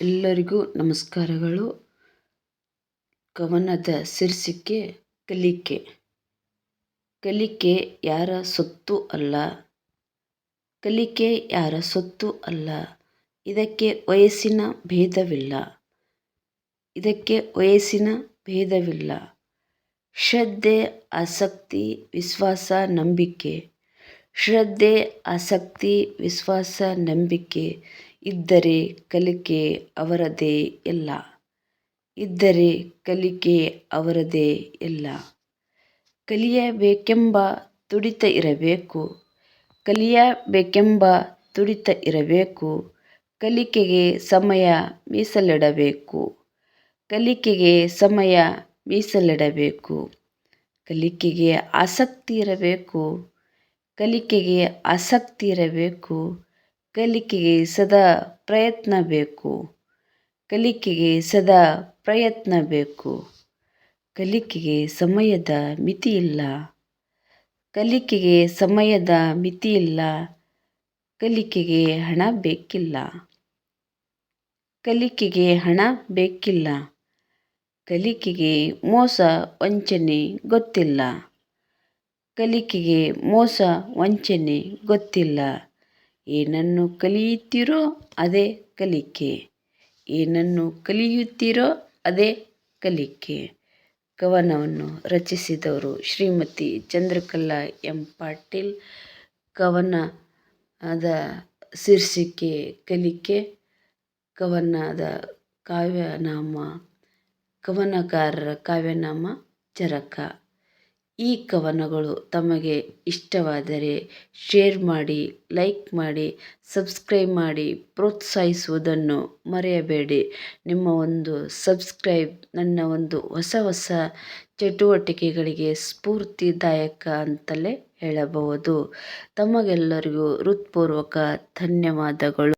ಎಲ್ಲರಿಗೂ ನಮಸ್ಕಾರಗಳು. ಕವನದ ಶೀರ್ಷಿಕೆ, ಕಲಿಕೆ. ಕಲಿಕೆ ಯಾರ ಸೊತ್ತು ಅಲ್ಲ? ಕಲಿಕೆ ಯಾರ ಸೊತ್ತು ಅಲ್ಲ? ಇದಕ್ಕೆ ವಯಸ್ಸಿನ ಭೇದವಿಲ್ಲ. ಇದಕ್ಕೆ ವಯಸ್ಸಿನ ಭೇದವಿಲ್ಲ. ಶ್ರದ್ಧೆ, ಆಸಕ್ತಿ, ವಿಶ್ವಾಸ, ನಂಬಿಕೆ. ಶ್ರದ್ಧೆ, ಆಸಕ್ತಿ, ವಿಶ್ವಾಸ, ನಂಬಿಕೆ ಇದ್ದರೆ ಕಲಿಕೆ ಅವರದೇ ಇಲ್ಲ ಇದ್ದರೆ ಕಲಿಕೆ ಅವರದೇ ಇಲ್ಲ ಕಲಿಯಬೇಕೆಂಬ ತುಡಿತ ಇರಬೇಕು. ಕಲಿಯಬೇಕೆಂಬ ತುಡಿತ ಇರಬೇಕು. ಕಲಿಕೆಗೆ ಸಮಯ ಮೀಸಲಿಡಬೇಕು. ಕಲಿಕೆಗೆ ಸಮಯ ಮೀಸಲಿಡಬೇಕು. ಕಲಿಕೆಗೆ ಆಸಕ್ತಿ ಇರಬೇಕು. ಕಲಿಕೆಗೆ ಆಸಕ್ತಿ ಇರಬೇಕು. ಕಲಿಕೆಗೆ ಸದಾ ಪ್ರಯತ್ನ ಬೇಕು. ಕಲಿಕೆಗೆ ಸದಾ ಪ್ರಯತ್ನ ಬೇಕು. ಕಲಿಕೆಗೆ ಸಮಯದ ಮಿತಿ ಇಲ್ಲ. ಕಲಿಕೆಗೆ ಸಮಯದ ಮಿತಿ ಇಲ್ಲ. ಕಲಿಕೆಗೆ ಹಣ ಬೇಕಿಲ್ಲ. ಕಲಿಕೆಗೆ ಹಣ ಬೇಕಿಲ್ಲ. ಕಲಿಕೆಗೆ ಮೋಸ ವಂಚನೆ ಗೊತ್ತಿಲ್ಲ. ಕಲಿಕೆಗೆ ಮೋಸ, ವಂಚನೆ ಗೊತ್ತಿಲ್ಲ. ಏನನ್ನು ಕಲಿಯುತ್ತೀರೋ ಅದೇ ಕಲಿಕೆ. ಏನನ್ನು ಕಲಿಯುತ್ತೀರೋ ಅದೇ ಕಲಿಕೆ. ಕವನವನ್ನು ರಚಿಸಿದವರು ಶ್ರೀಮತಿ ಚಂದ್ರಕಲಾ ಎಂ. ಪಾಟೀಲ್. ಕವನದ ಶೀರ್ಷಿಕೆ ಕಲಿಕೆ. ಕವನದ ಕಾವ್ಯನಾಮ, ಕವನಕಾರರ ಕಾವ್ಯನಾಮ ಚರಕ. ಈ ಕವನಗಳು ತಮಗೆ ಇಷ್ಟವಾದರೆ ಶೇರ್ ಮಾಡಿ ಲೈಕ್ ಮಾಡಿ ಸಬ್ಸ್ಕ್ರೈಬ್ ಮಾಡಿ ಪ್ರೋತ್ಸಾಹಿಸುವುದನ್ನು ಮರೆಯಬೇಡಿ. ನಿಮ್ಮ ಒಂದು ಸಬ್ಸ್ಕ್ರೈಬ್ ನನ್ನ ಒಂದು ಹೊಸ ಹೊಸ ಚಟುವಟಿಕೆಗಳಿಗೆ ಸ್ಫೂರ್ತಿದಾಯಕ ಅಂತಲೇ ಹೇಳಬಹುದು. ತಮಗೆಲ್ಲರಿಗೂ ಹೃತ್ಪೂರ್ವಕ ಧನ್ಯವಾದಗಳು.